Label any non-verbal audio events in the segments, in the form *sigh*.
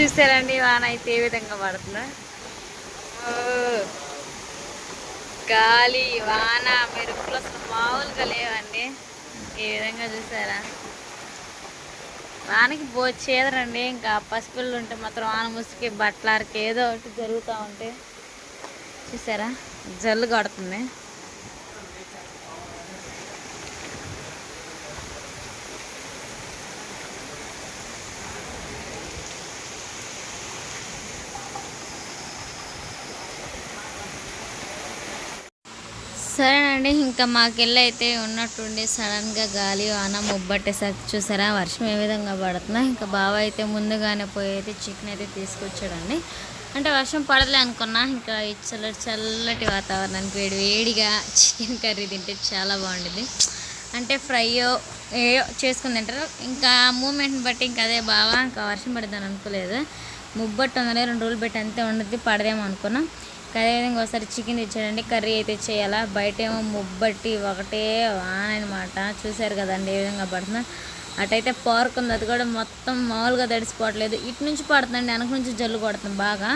చూసారండి వాన అయితే ఏ విధంగా పడుతుందా. గాలి వాన మెరుపులు అసలు మామూలుగా లేవండి. ఏ విధంగా చూసారా? వానకి బోచేదరండి ఇంకా పసిపిల్లలు ఉంటే మాత్రం వాన ముసుకి బట్టలారికి ఏదో ఒకటి జరుగుతూ ఉంటే. చూసారా? జల్లు కొడుతుంది. సరేనండి ఇంకా మాకెళ్ళి అయితే ఉన్నట్టుండి సడన్గా గాలి వాన ముబ్బట్టేసరికి చూసారా? వర్షం ఏ విధంగా పడుతుందో ఇంకా బావ అయితే ముందుగానే పోయి అయితే చికెన్ అయితే తీసుకొచ్చాడండి. అంటే వర్షం పడలే అనుకున్నా ఇంకా ఈ చల్లటి చల్లటి వాతావరణానికి వేడి వేడిగా చికెన్ కర్రీ తింటే చాలా బాగుంటుంది అంటే ఫ్రైయో ఏయో చేసుకుని తింటారు. ఇంకా మూమెంట్ని బట్టి ఇంకా అదే బావా ఇంకా వర్షం పడుతుందని అనుకోలేదు. ముబ్బట్టు ఉందనే రెండు రోజులు పెట్టి అంతే ఉండదు పడదేమో అనుకున్నాం. అదేవిధంగా ఒకసారి చికెన్ తెచ్చాడండి. కర్రీ అయితే చేయాలా? బయట ఏమో ముబ్బట్టి ఒకటే వానమాట అనమాట చూశారు కదండి ఏ విధంగా పడుతుందో. అటైతే పార్క్ ఉంది. అది కూడా మొత్తం మామూలుగా తడిసిపోవట్లేదు. ఇటు నుంచి పడుతుందండి. వెనక నుంచి జల్లు కొడుతుంది బాగా.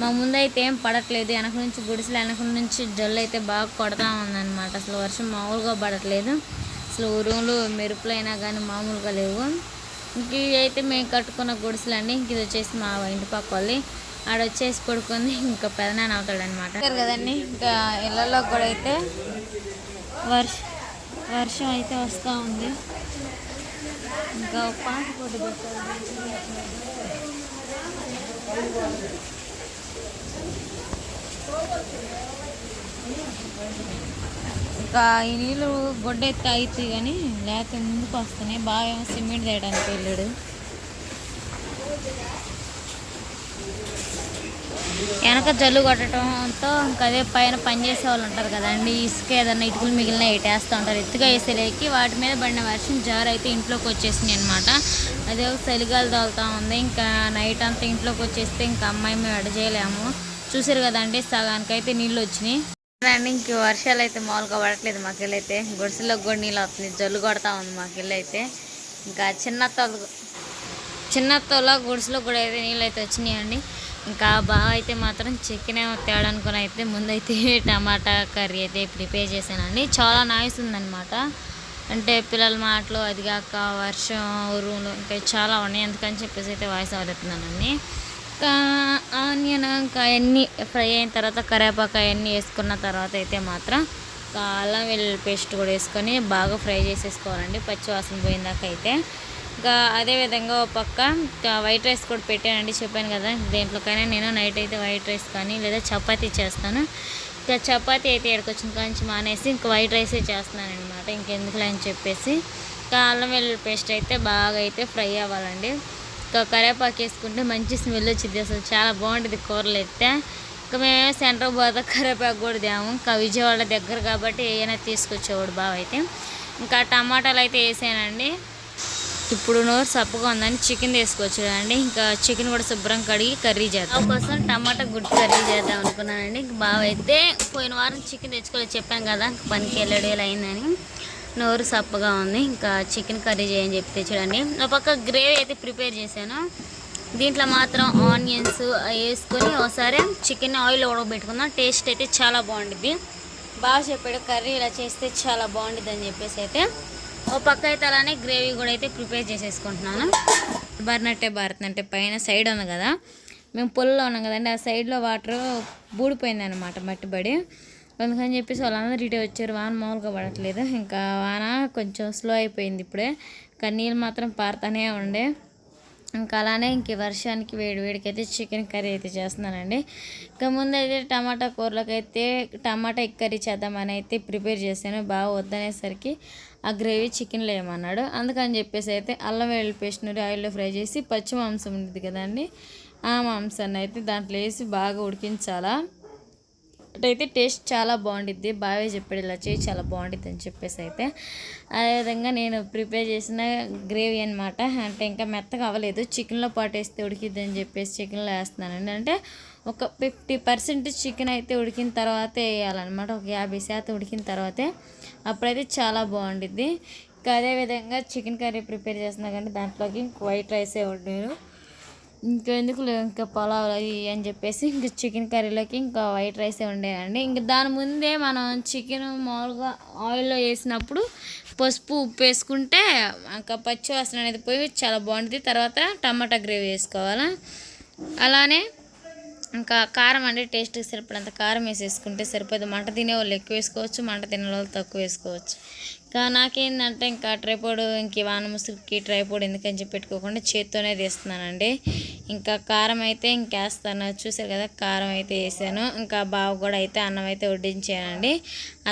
మా ముందైతే ఏం పడట్లేదు. వెనక నుంచి గుడిసెలు వెనక నుంచి జల్లు అయితే బాగా కొడతా ఉందన్నమాట. అసలు వర్షం మామూలుగా పడట్లేదు. అసలు ఉరుములు మెరుపులైనా కానీ మామూలుగా లేవు. ఇంక ఇవి అయితే మేము కట్టుకున్న గుడిసెలు అండి ఇంక ఇది వచ్చేసి మా ఇంటి పక్క వాళ్ళది. ఆడ వచ్చేసి పడుకుంది. ఇంకా పెదనాన్న అవుతాడు అనమాట కదండి ఇంకా ఇళ్ళలో కూడా అయితే వర్ష వర్షం అయితే వస్తూ ఉంది. ఇంకా పాట పోటీ ఇంకా ఈ నీళ్ళు గొడ్డెత్తి అవుతాయి కానీ లేకపోతే ముందుకు వస్తున్నాయి? బాగా ఏమో సిమెంట్ చేయడానికి వెళ్ళాడు. వెనక జల్లు కొట్టడంతో ఇంకా అదే పైన పని చేసే వాళ్ళు ఉంటారు కదండి. ఇసుక ఏదన్నా ఇటుకులు మిగిలిన వేటేస్తూ ఉంటారు. ఎత్తుగా వేసేలేకి వాటి మీద పడిన వర్షం జార్ అయితే ఇంట్లోకి వచ్చేసింది అనమాట అదే చలిగాలు తోలుతూ ఉంది. ఇంకా నైట్ అంతా ఇంట్లోకి వచ్చేస్తే ఇంకా అమ్మాయి మేము ఎడజేయలేము చూసారు కదండి సగానికైతే నీళ్ళు వచ్చినాయి. అండి ఇంక వర్షాలు అయితే మామూలుగా పడట్లేదు మాకెళ్ళైతే గుడిసెలోకి కూడా నీళ్ళు వస్తుంది జల్లు కొడతా ఉంది మాకెళ్ళైతే ఇంకా చిన్న చిన్న చిన్నతోలో గుడిసెలో కూడా అయితే నీళ్ళు అయితే వచ్చినాయండి. ఇంకా బాగా అయితే మాత్రం చికెన్ ఏమో తేడానుకుని అయితే ముందైతే *laughs* టమాటా కర్రీ అయితే ప్రిపేర్ చేశానండి. చాలా నాయిస్ ఉందనమాట అంటే పిల్లల మాటలు అది కాక వర్షం ఉరువులు ఇంకా చాలా ఉన్నాయి. అందుకని చెప్పేసి అయితే వాయిస్ అవుతున్నానండి ఇంకా ఆనియన్ ఇంకా అన్నీ ఫ్రై అయిన తర్వాత కరివేపాకు అవన్నీ వేసుకున్న తర్వాత అయితే మాత్రం అల్లం వెల్లుల్లి పేస్ట్ కూడా వేసుకొని బాగా ఫ్రై చేసేసుకోవాలండి. పచ్చి వాసన పోయిందాక అయితే. ఇంకా అదేవిధంగా ఒక పక్క వైట్ రైస్ కూడా పెట్టానండి చెప్పాను కదా దేంట్లోకైనా నేను నైట్ అయితే వైట్ రైస్ కానీ లేదా చపాతీ చేస్తాను. ఇంకా చపాతీ అయితే ఎక్కడికొచ్చిన కాంచి మానేసి ఇంకా వైట్ రైసే చేస్తున్నాను అనమాట ఇంకెందుకులే అని చెప్పేసి. ఇంకా అల్లం వెల్లుల్లి పేస్ట్ అయితే బాగా అయితే ఫ్రై అవ్వాలండి. ఇంకా కరేపాకు వేసుకుంటే మంచి స్మెల్ వచ్చింది అసలు చాలా బాగుంటుంది కూరలు అయితే. ఇంకా మేము సెంటర్ పోతే కరేపాకు కూడా తేము ఇంకా విజయవాడ దగ్గర కాబట్టి ఏమైనా తీసుకొచ్చేవాడు బాగా అయితే. ఇంకా టమాటాలు అయితే వేసానండి. ఇప్పుడు నోరు సప్పగా ఉందని చికెన్ తీసుకొచ్చాడండి ఇంకా చికెన్ కూడా శుభ్రం కడిగి కర్రీ చేద్దాం. కోసం టమాటా గుడ్డు కర్రీ చేద్దాం అనుకున్నానండి. ఇంక బాగా అయితే పోయిన వారం చికెన్ తెచ్చుకోలేదు చెప్పాను కదా ఇంక పనికి వెళ్ళాడు ఇలా అయిందని. నోరు సప్పగా ఉంది ఇంకా చికెన్ కర్రీ చేయని చెప్పి తెచ్చాడండి. ఒక పక్క గ్రేవీ అయితే ప్రిపేర్ చేశాను. దీంట్లో మాత్రం ఆనియన్స్ వేసుకొని ఒకసారి చికెన్ ఆయిల్ ఉడకబెట్టుకుందాం. టేస్ట్ అయితే చాలా బాగుంటుంది బాగా చెప్పాడు కర్రీ ఇలా చేస్తే చాలా బాగుంటుంది అని చెప్పేసి అయితే. ఓ పక్క అయితే అలానే గ్రేవీ కూడా అయితే ప్రిపేర్ చేసేసుకుంటున్నాను. బారినట్టే భారత్ అంటే పైన సైడ్ ఉంది కదా మేము పొలంలో ఉన్నాం కదండి ఆ సైడ్లో వాటర్ బూడిపోయింది అనమాట మట్టిబడి. అందుకని చెప్పేసి వాళ్ళందరూ ఇటే వచ్చారు వాన మామూలుగా పడట్లేదు. ఇంకా వాన కొంచెం స్లో అయిపోయింది ఇప్పుడే కానీ నీళ్ళు మాత్రం పారుతూనే ఉండే. ఇంకా అలానే ఇంక వర్షానికి వేడి వేడికైతే చికెన్ కర్రీ అయితే చేస్తున్నానండి. ఇంకా ముందైతే టమాటా కూరలకైతే అయితే టమాటా ఎగ్ కర్రీ చేద్దామని అయితే ప్రిపేర్ చేశాను బాగా వద్దనేసరికి ఆ గ్రేవీ చికెన్లో ఏమన్నాడు? అందుకని చెప్పేసి అయితే అల్లం వెల్లుల్లి పేస్ట్ నూరి ఆయిల్లో ఫ్రై చేసి పచ్చి మాంసం ఉంటుంది కదండి. ఆ మాంసాన్ని అయితే దాంట్లో వేసి బాగా ఉడికించాలా. అటైతే టేస్ట్ చాలా బాగుండిద్ది. బాగా చెప్పాడు ఇలా చేయి చాలా బాగుండిద్ది అని చెప్పేసి అయితే. అదేవిధంగా నేను ప్రిపేర్ చేసిన గ్రేవీ అనమాట అంటే ఇంకా మెత్తగా అవ్వలేదు. చికెన్లో పాటు వేస్తే ఉడికిద్ది అని చెప్పేసి చికెన్లో వేస్తున్నానండి. అంటే ఒక ఫిఫ్టీ పర్సెంట్ చికెన్ అయితే ఉడికిన తర్వాతే వేయాలన్నమాట. ఒక యాభై శాతం ఉడికిన తర్వాతే. అప్పుడైతే చాలా బాగుండిద్ది. ఇంకా అదేవిధంగా చికెన్ కర్రీ ప్రిపేర్ చేస్తున్నా కానీ దాంట్లోకి వైట్ రైసే వండాను. ఇంకెందుకు ఇంకా పొలావ్ అవి అని చెప్పేసి ఇంకా చికెన్ కర్రీలోకి ఇంకా వైట్ రైసే ఉండేదండి ఇంకా దాని ముందే మనం చికెన్ మామూలుగా ఆయిల్లో వేసినప్పుడు పసుపు ఉప్పు వేసుకుంటే ఇంకా పచ్చి వాసన అనేది పోయి చాలా బాగుంటుంది తర్వాత టమాటా గ్రేవీ వేసుకోవాలి. అలానే ఇంకా కారం అంటే టేస్ట్కి సరిపడంత కారం వేసేసుకుంటే సరిపోదు. మంట తినే వాళ్ళు ఎక్కువ వేసుకోవచ్చు మంట తినే వాళ్ళు తక్కువ వేసుకోవచ్చు. ఇంకా నాకేంటంటే ఇంకా ట్రైపోడ్ ఇంక వాన ముసుగుకి ట్రైపోడ్ ఎందుకని చెప్పి పెట్టుకోకుండా చేత్తోనే తీస్తున్నానండి. ఇంకా కారం అయితే ఇంకేస్తాను చూసారు కదా కారం అయితే వేసాను. ఇంకా బావ కూడా అయితే అన్నం అయితే వడ్డించానండి.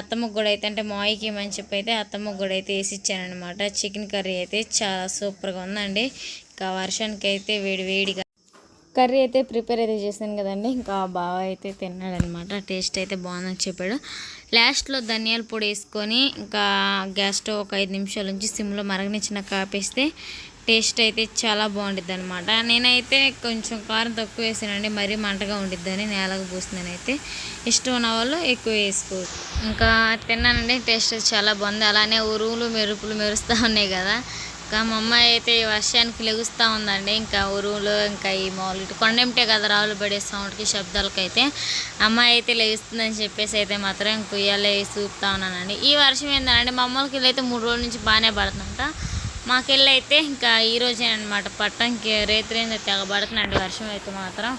అత్తమ్మకు కూడా అయితే అంటే మాయికి ఏమని చెప్పి అయితే అత్తమ్మకు కూడా అయితే వేసి ఇచ్చానమాట చికెన్ కర్రీ అయితే చాలా సూపర్గా ఉందండి. ఇంకా వర్షానికి అయితే వేడి వేడిగా కర్రీ అయితే ప్రిపేర్ అయితే చేశాను కదండి. ఇంకా బాగా అయితే తిన్నాడనమాట. టేస్ట్ అయితే బాగుందని చెప్పాడు. లాస్ట్లో ధనియాల పొడి వేసుకొని ఇంకా గ్యాస్ స్టవ్ ఒక ఐదు నిమిషాల నుంచి సిమ్లో మరగనిచ్చిన కాపేస్తే టేస్ట్ అయితే చాలా బాగుంటుంది అనమాట నేనైతే కొంచెం కారం తక్కువ వేసానండి. మరీ మంటగా ఉండిద్దని నేలకు పూసిందని అయితే. ఇష్టం ఉన్న వాళ్ళు ఎక్కువ వేసుకోవచ్చు. ఇంకా తిన్నానండి. టేస్ట్ చాలా బాగుంది. అలానే ఉరువులు మెరుపులు మెరుస్తూ ఉన్నాయి కదా. ఇంకా మా అమ్మాయి అయితే ఈ వర్షానికి లెగుస్తూ ఉందండి. ఇంకా ఉరువులు ఇంకా ఈ మామూలు ఇటు కొండెంటే కదా రావులు పడే సౌండ్కి శబ్దాలకైతే. అమ్మాయి అయితే లెగుస్తుందని చెప్పేసి అయితే మాత్రం ఇంక ఉయ్యాలే చూపుతా ఉన్నానండి. ఈ వర్షం ఏంటంటే మా అమ్మకి వెళ్ళి అయితే మూడు రోజుల నుంచి బాగానే పడుతుందంట. మాకెళ్ళి అయితే ఇంకా ఈ రోజే అనమాట పట్టంకి ఇంక రేత్రి ఏందో వర్షం అయితే మాత్రం.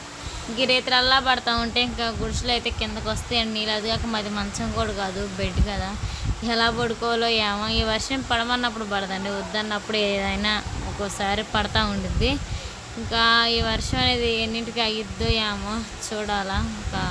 గిరేతరల్లా పడతా ఉంటే ఇంకా గుడిసెలు అయితే కిందకు వస్తాయండి నీళ్ళు అది కాక మాది మంచం కూడా కాదు బెడ్ కదా. ఎలా పడుకోవాలో ఏమో. ఈ వర్షం పడమన్నప్పుడు పడదండి. వద్దన్నప్పుడు ఏదైనా ఒక్కోసారి పడతా ఉండిద్ది. ఇంకా ఈ వర్షం అనేది ఎన్నింటికి అయ్యిద్దో ఏమో చూడాలా. ఇంకా